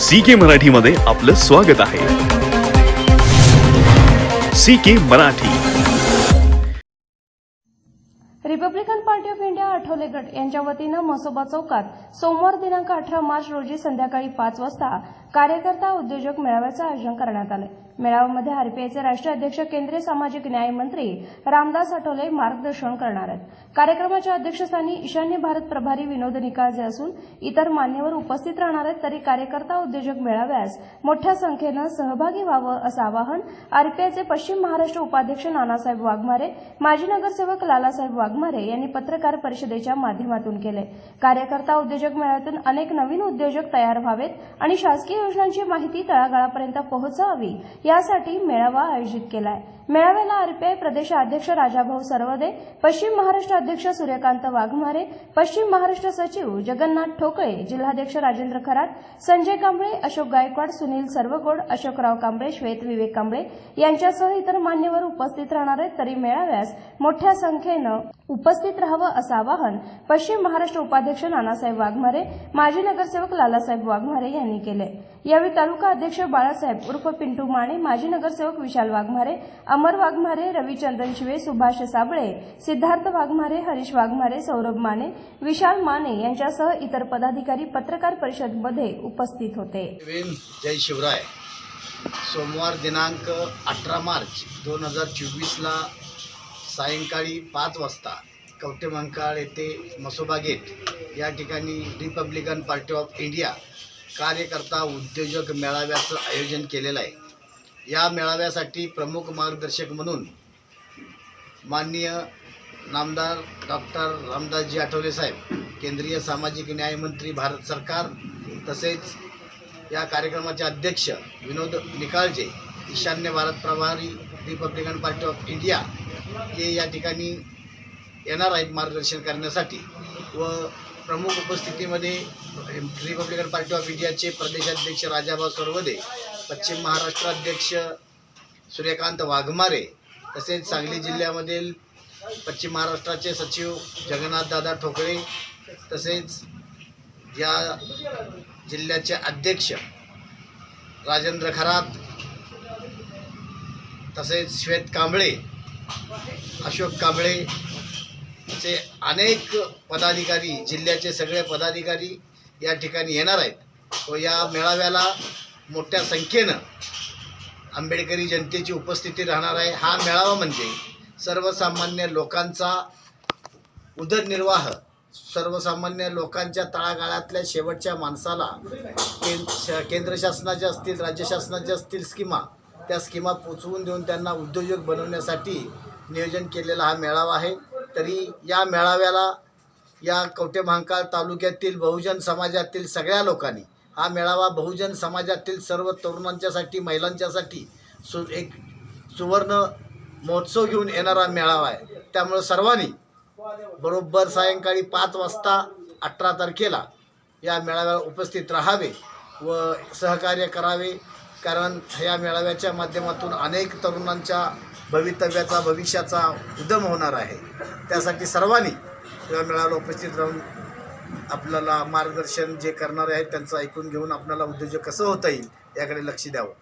C के मराठीमध्ये आपलं स्वागत आहे. C K Marathi. Republican Party of India Athawale गट यांच्या वतीनं मसोबा चौकात सोमवार दिनांक अठरा मार्च रोजी संध्याकाळी पाच वाजता कार्यकर्ता उद्योजक मेळाव्याचं आयोजन करण्यात आलं मेळाव्यामध्ये आरपीआयचे राष्ट्रीय अध्यक्ष केंद्रीय सामाजिक न्याय मंत्री रामदास आठवले मार्गदर्शन करणार आहेत. कार्यक्रमाच्या अध्यक्षस्थानी ईशान्य भारत प्रभारी विनोद निकाळजे असून इतर मान्यवर उपस्थित राहणार आहेत तरी कार्यकर्ता उद्योजक मेळाव्यास मोठ्या संख्येनं सहभागी व्हावं असं आवाहन आरपीआयचे पश्चिम महाराष्ट्र उपाध्यक्ष नानासाहेब वाघमारे माजी नगरसेवक लालासाहेब वाघमारे यांनी पत्रकार परिषदेच्या माध्यमातून केले. कार्यकर्ता उद्योजक मेळाव्यातून अनेक नवीन उद्योजक तयार व्हावेत आणि शासकीय योजनांची माहिती तळागाळापर्यंत पोहोचावी यासाठी मेळावा आयोजित केलाय. मेळाव्याला आरपीआय प्रदेशाध्यक्ष राजाभाऊ सरवदे पश्चिम महाराष्ट्र अध्यक्ष सूर्यकांत वाघमारे पश्चिम महाराष्ट्र सचिव जगन्नाथ ठोकळे जिल्हाध्यक्ष राजेंद्र खरात संजय कांबळे अशोक गायकवाड सुनील सर्वगोड अशोकराव कांबळे श्वेत विवेक कांबळे यांच्यासह इतर मान्यवर उपस्थित राहणार आहेत. तरी मेळाव्यास मोठ्या संख्येनं उपस्थित राहावं असं आवाहन पश्चिम महाराष्ट्र उपाध्यक्ष नानासाहेब वाघमारे माजी नगरसेवक लालासाहेब वाघमारे यांनी केले यावेळी तालुका अध्यक्ष बाळासाहेब उर्फ पिंटू माने माजी नगरसेवक विशाल वाघमारे अमर वाघमारे रविचंद्रन शिवे सुभाष साबळे सिद्धार्थ वाघमारे हरीश वाघमारे सौरभ माने विशाल माने यांच्यासह इतर पदाधिकारी पत्रकार परिषदमध्ये उपस्थित होते. जय शिवराय. सोमवार दिनांक अठरा मार्च दोन हजार चोवीसला सायंकाळी पाच वाजता कवटेमंकाळ येथे मसोबा गेट या ठिकाणी रिपब्लिकन पार्टी ऑफ इंडिया कार्यकर्ता उद्योजक मेळाव्याचं आयोजन केलेलं आहे. या मेळाव्यासाठी प्रमुख मार्गदर्शक म्हणून माननीय नामदार डॉक्टर रामदासजी आठवले साहेब केंद्रीय सामाजिक न्यायमंत्री भारत सरकार तसेच या कार्यक्रमाचे अध्यक्ष विनोद निकाळजे ईशान्य भारत प्रभारी रिपब्लिकन पार्टी ऑफ इंडिया हे या ठिकाणी येणार आहेत मार्गदर्शन करण्यासाठी व प्रमुख उपस्थितीमध्ये रिपब्लिकन पार्टी ऑफ इंडियाचे प्रदेशाध्यक्ष राजाभाऊ सरवदे पश्चिम महाराष्ट्र अध्यक्ष सूर्यकांत वाघमारे तसेच सांगली जिल्ह्यामधील पश्चिम महाराष्ट्राचे सचिव जगन्नाथदादा ठोकळे तसेच या जिल्ह्याचे अध्यक्ष राजेंद्र खरात तसेच श्वेत कांबळे अशोक कांबळे असे अनेक पदाधिकारी जिल्ह्याचे सगळे पदाधिकारी या ठिकाणी येणार आहेत. व या मेळाव्याला मोठ्या संख्येनं आंबेडकरी जनतेची उपस्थिती राहणार आहे. हा मेळावा म्हणजे सर्वसामान्य लोकांचा उदरनिर्वाह सर्वसामान्य लोकांच्या तळागाळातल्या शेवटच्या माणसाला कें श- केंद्र शासनाच्या असतील राज्य शासनाच्या असतील स्कीमा त्या स्कीमा पोचवून देऊन त्यांना उद्योजक बनवण्यासाठी नियोजन केलेला हा मेळावा आहे. तरी या मेळाव्याला या कवटेमहांकाळ तालुक्यातील बहुजन समाजातील सगळ्या लोकांनी हा मेळावा बहुजन समाजातील सर्व तरुणांच्यासाठी महिलांच्यासाठी सु एक सुवर्ण महोत्सव घेऊन येणारा मेळावा आहे. त्यामुळं सर्वांनी बरोबर सायंकाळी पाच वाजता अठरा तारखेला या मेळाव्याला उपस्थित राहावे व सहकार्य करावे कारण या मेळाव्याच्या माध्यमातून अनेक तरुणांच्या भवितव्याचा भविष्याचा उदम होणार आहे. त्यासाठी सर्वांनी या मेळाव्याला उपस्थित राहून आपल्याला मार्गदर्शन जे करणारे आहेत त्यांचं ऐकून घेऊन आपल्याला उद्योजक कसं होता येईल याकडे लक्ष द्यावं.